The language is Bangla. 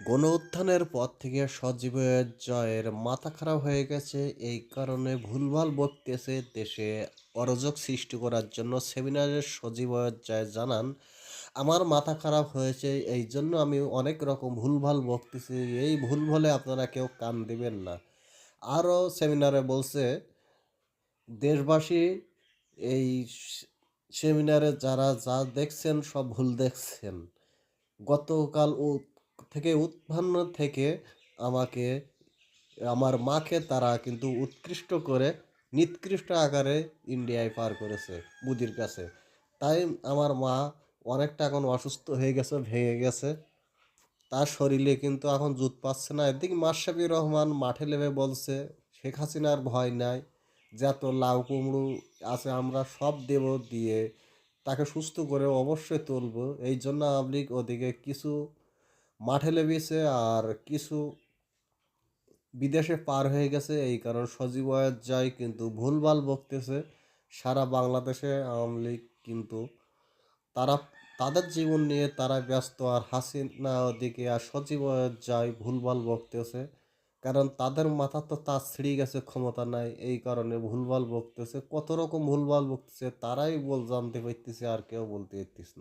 গণ উত্থানের পর থেকে সজীবের জয়ের মাথা খারাপ হয়ে গেছে। এই কারণে ভুলভাল বকতেছে দেশে অরাজক সৃষ্টি করার জন্য সেমিনারের সজীবের জয় জানান, আমার মাথা খারাপ হয়েছে, এই জন্য আমি অনেক রকম ভুলভাল বকতেছি এই ভুল ভুলে আপনারা কেউ কান দিবেন না। আরও সেমিনারে বলছে, দেশবাসী, এই সেমিনারে যারা যা দেখছেন সব ভুল দেখছেন। গতকাল থেকে, উৎপন্ন থেকে আমাকে, আমার মাকে তারা কিন্তু উৎকৃষ্ট করে, নিকৃষ্ট আকারে ইন্ডিয়ায় পার করেছে, মুদির কাছে। তাই আমার মা অনেকটা এখন অসুস্থ হয়ে গেছে, ভেঙে গেছে। তার শরীরে কিন্তু এখন জুত পাচ্ছে না। এদিকে মাশরাফি রহমান মাঠে নেমে বলছে, শেখ হাসিনার ভয় নাই, যত লাউ কুমড়ো আছে আমরা সব দেব দিয়ে তাকে সুস্থ করে অবশ্যই তুলব। এই জন্য আওয়ামী লীগ ওদিকে কিছু মাঠে লেবেছে আর কিছু বিদেশে পার হয়ে গেছে, এই কারণ সজীব যায় কিন্তু ভুলভাল বকতেছে। সারা বাংলাদেশে আওয়ামী লীগ কিন্তু তারা, তাদের জীবন নিয়ে তারা ব্যস্ত আর হাসিনা দিকে আর সজীব ওয়াজ যায় ভুলভাল বকতেছে, কারণ তাদের মাথা তো তার ছিঁড়ে গেছে, ক্ষমতা নাই, এই কারণে ভুলভাল বকতেছে। কত রকম ভুলভাল বকতেছে, তারাই বল জানতে পারতেছে আর কেউ বলতে পারতেছে না।